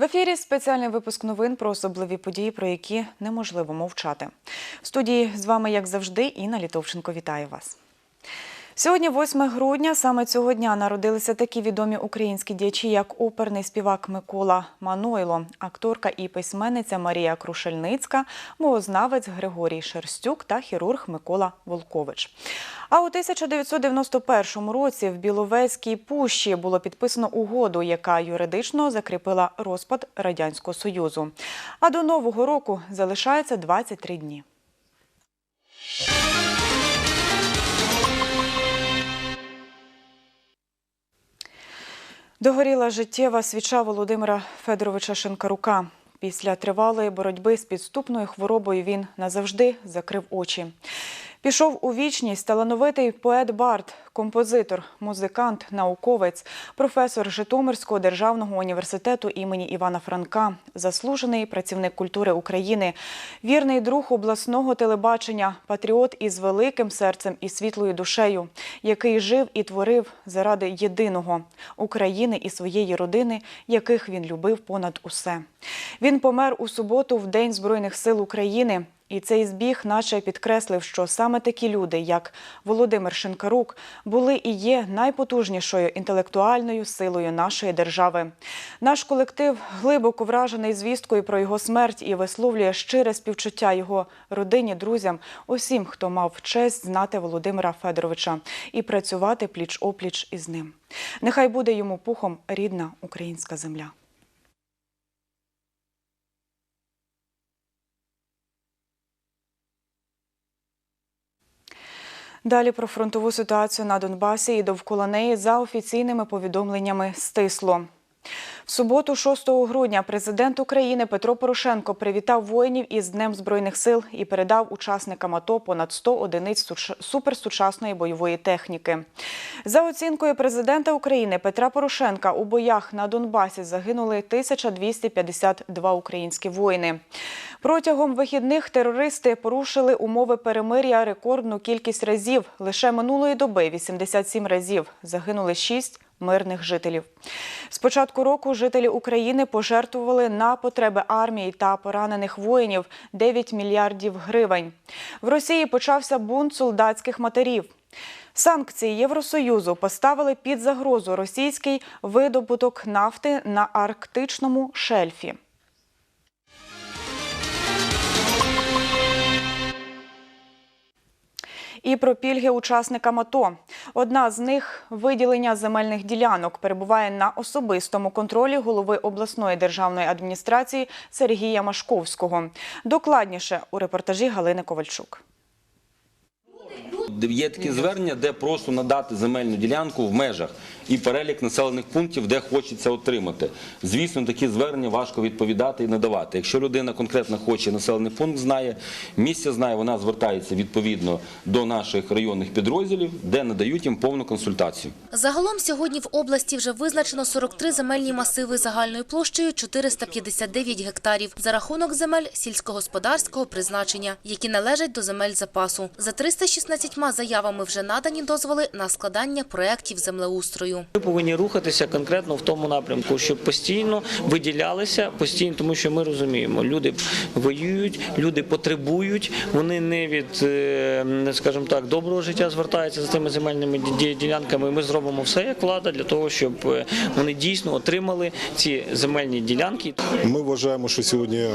В ефірі спеціальний випуск новин про особливі події, про які неможливо мовчати. В студії з вами, як завжди, Інна Літовченко. Вітаю вас. Сьогодні, 8 грудня, саме цього дня народилися такі відомі українські діячі, як оперний співак Микола Манойло, акторка і письменниця Марія Крушельницька, мовознавець Григорій Шерстюк та хірург Микола Волкович. А у 1991 році в Біловезькій пущі було підписано угоду, яка юридично закріпила розпад радянського союзу. А до нового року залишається 23 дні. Догоріла життєва свіча Володимира Федоровича Шинкарука. Після тривалої боротьби з підступною хворобою він назавжди закрив очі. Пішов у вічність талановитий поет Бард, композитор, музикант, науковець, професор Житомирського державного університету імені Івана Франка, заслужений працівник культури України, вірний друг обласного телебачення, патріот із великим серцем і світлою душею, який жив і творив заради єдиного України і своєї родини, яких він любив понад усе. Він помер у суботу в День Збройних сил України. І цей збіг наче підкреслив, що саме такі люди, як Володимир Шинкарук, були і є найпотужнішою інтелектуальною силою нашої держави. Наш колектив глибоко вражений звісткою про його смерть і висловлює щире співчуття його родині, друзям, усім, хто мав честь знати Володимира Федоровича і працювати пліч опліч із ним. Нехай буде йому пухом рідна українська земля. Далі про фронтову ситуацію на Донбасі і довкола неї за офіційними повідомленнями стисло. Суботу, 6 грудня, президент України Петро Порошенко привітав воїнів із Днем Збройних сил і передав учасникам АТО понад 100 одиниць суперсучасної бойової техніки. За оцінкою президента України Петра Порошенка у боях на Донбасі загинули 1252 українські воїни. Протягом вихідних терористи порушили умови перемир'я рекордну кількість разів. Лише минулої доби 87 разів загинули 6 мирних жителів. З початку року жителі України пожертвували на потреби армії та поранених воїнів 9 мільярдів гривень. В Росії почався бунт солдатських матерів. Санкції Євросоюзу поставили під загрозу російський видобуток нафти на арктичному шельфі. І про пільги учасникам АТО. Одна з них виділення земельних ділянок перебуває на особистому контролі голови обласної державної адміністрації Сергія Машковського. Докладніше у репортажі Галини Ковальчук. Є такі звернення, де просто надати земельну ділянку в межах і перелік населених пунктів, де хочеться отримати. Звісно, такі звернення важко відповідати і надавати. Якщо людина конкретно хоче населений пункт, знає, місце знає, вона звертається відповідно до наших районних підрозділів, де надають їм повну консультацію. Загалом сьогодні в області вже визначено 43 земельні масиви загальною площею 459 гектарів за рахунок земель сільськогосподарського призначення, які належать до земель запасу. За 316 заявами вже надані дозволи на складання проєктів землеустрою. Ми повинні рухатися конкретно в тому напрямку, щоб постійно виділялися, постійно, тому що ми розуміємо, люди воюють, люди потребують, вони не від, е, скажімо так, доброго життя звертаються за тими земельними ділянками. Ми зробимо все як влада для того, щоб е, вони дійсно отримали ці земельні ділянки. Ми вважаємо, що сьогодні е,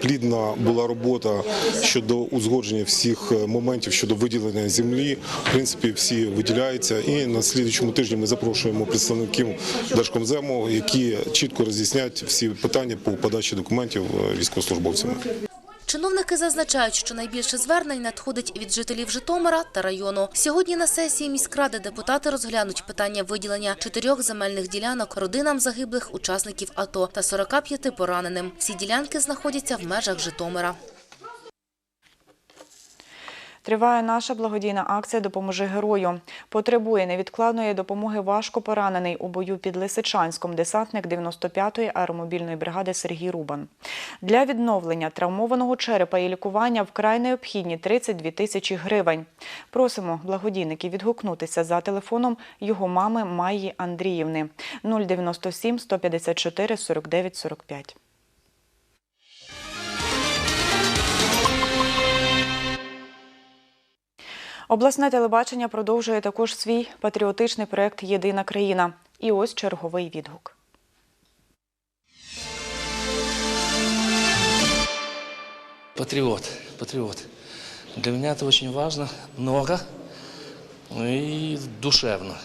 плідна була робота щодо узгодження всіх моментів щодо виділення землі. В принципі, всі виділяються. І на слідчому тижні ми запрошуємо представників Держкомзему, які чітко роз'яснять всі питання по подачі документів е, військовослужбовцями. Чиновники зазначають, що найбільше звернень надходить від жителів Житомира та району. Сьогодні на сесії міськради депутати розглянуть питання виділення чотирьох земельних ділянок родинам загиблих учасників АТО та 45 пораненим. Всі ділянки знаходяться в межах Житомира. Триває наша благодійна акція Допоможи герою. Потребує невідкладної допомоги важко поранений у бою під Лисичанськом десантник 95-ї аеромобільної бригади Сергій Рубан. Для відновлення травмованого черепа і лікування вкрай необхідні 32 тисячі гривень. Просимо благодійників відгукнутися за телефоном його мами Майї Андріївни 097 154 49 45. Обласне телебачення продовжує також свій патріотичний проект Єдина країна. І ось черговий відгук. Патриот, патриот. Для меня это очень важно, много ну и душевно.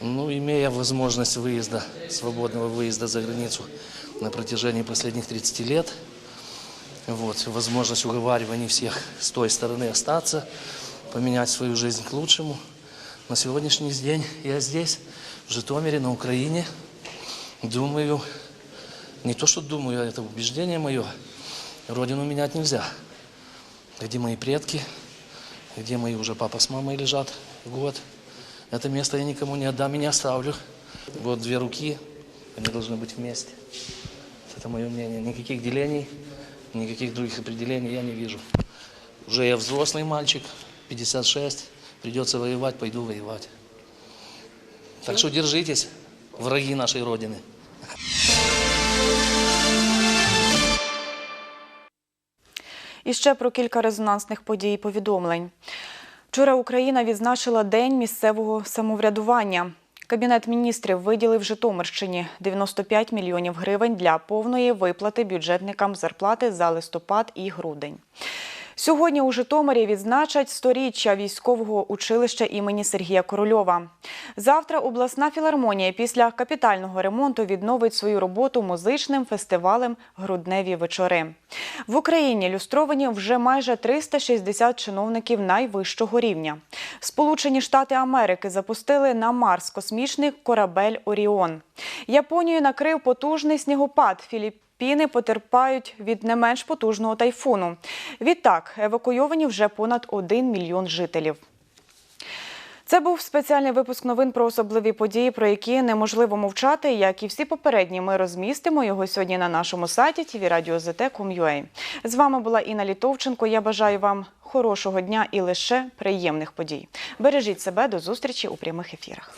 Ну, имея возможность выезда, свободного выезда за границу на протяжении последних 30 лет, вот, возможность уговаривания всех с той стороны остаться, поменять свою жизнь к лучшему. На сегодняшний день я здесь, в Житомире, на Украине, думаю, не то что думаю, а это убеждение мое, родину менять нельзя. Где мои предки, где мои уже папа с мамой лежат год. Это место я никому не отдам и не оставлю. Вот две руки, они должны быть вместе. Это мое мнение. Никаких делений, никаких других определений я не вижу. Уже я взрослый мальчик, 56, придется воевать, пойду воевать. Так что держитесь, враги нашей Родины. І ще про кілька резонансних подій і повідомлень. Вчора Україна відзначила День місцевого самоврядування. Кабінет міністрів виділив Житомирщині 95 мільйонів гривень для повної виплати бюджетникам зарплати за листопад і грудень. Сьогодні у Житомирі відзначать сторіччя військового училища імені Сергія Корольова. Завтра обласна філармонія після капітального ремонту відновить свою роботу музичним фестивалем Грудневі вечори. В Україні люстровані вже майже 360 чиновників найвищого рівня. Сполучені Штати Америки запустили на Марс космічний корабель Оріон. Японію накрив потужний снігопад. Філіп Філіппіни потерпають від не менш потужного тайфуну. Відтак евакуйовані вже понад 1 мільйон жителів. Це був спеціальний випуск новин про особливі події, про які неможливо мовчати. Як і всі попередні, ми розмістимо його сьогодні на нашому сайті tvradio.zt.com.ua. З вами була Інна Літовченко. Я бажаю вам хорошого дня і лише приємних подій. Бережіть себе до зустрічі у прямих ефірах.